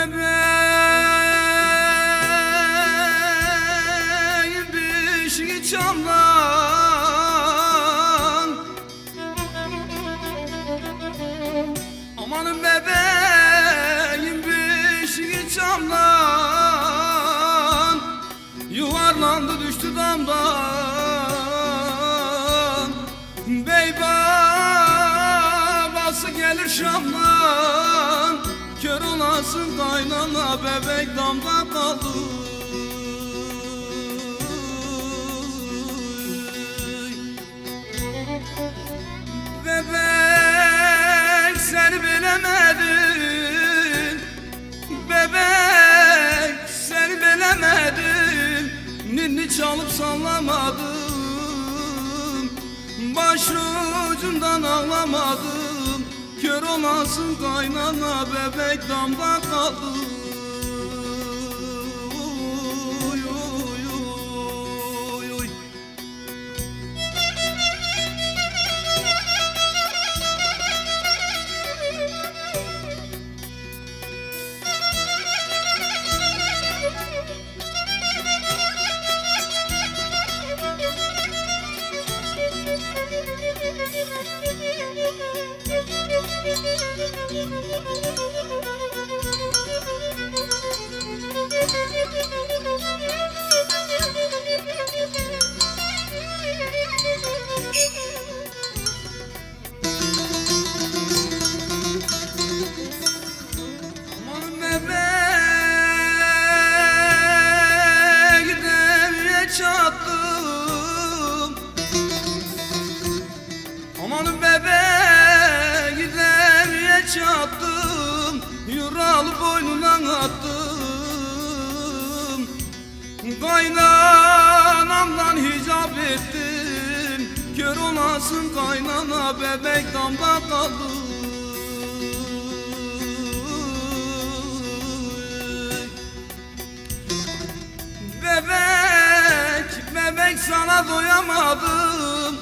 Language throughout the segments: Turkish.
bebeğim bir şey çamdan Amanın bebeğim bir şey çamdan Yuvarlandı düştü damdan. Bey babası gelir Şam'dan Olasın kaynana bebek damda kaldı Bebek sen bilemedin Bebek sen bilemedin Ninni çalıp sallamadım. Başucundan ağlamadım Kör olasın kaynana bebek damda kaldı Olasın kaynana bebek damda kaldı. Bebek, bebek sana doyamadım.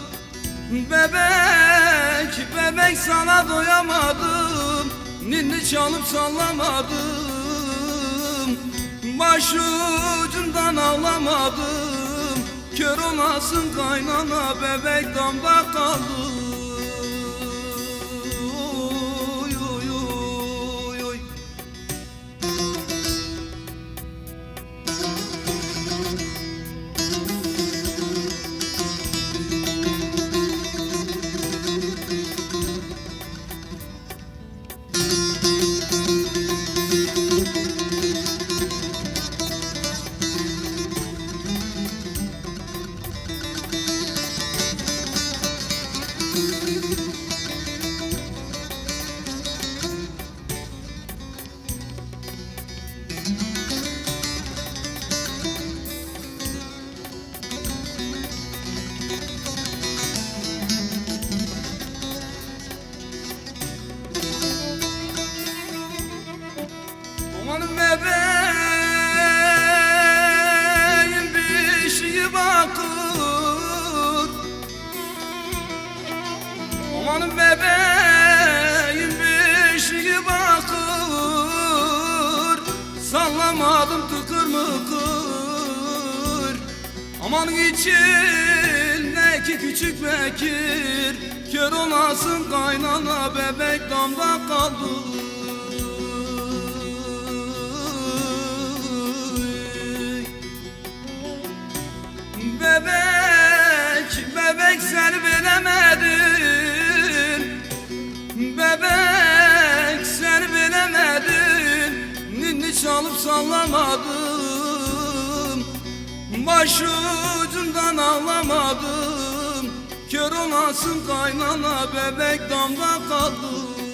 Bebek, bebek sana doyamadım. Ninni çalıp sallamadım. Başucundan ağlamadım Kör olasın kaynana bebek damda kaldı Amanın bebeğim bir şeye bakır Amanın bebeğim bir şeye bakır Sallamadım tıkır mıkır. Aman içindeki küçük bekir. Kör olasın kaynana bebek damda kaldı Başucundan ağlamadım. Kör olasın kaynana bebek damda kaldı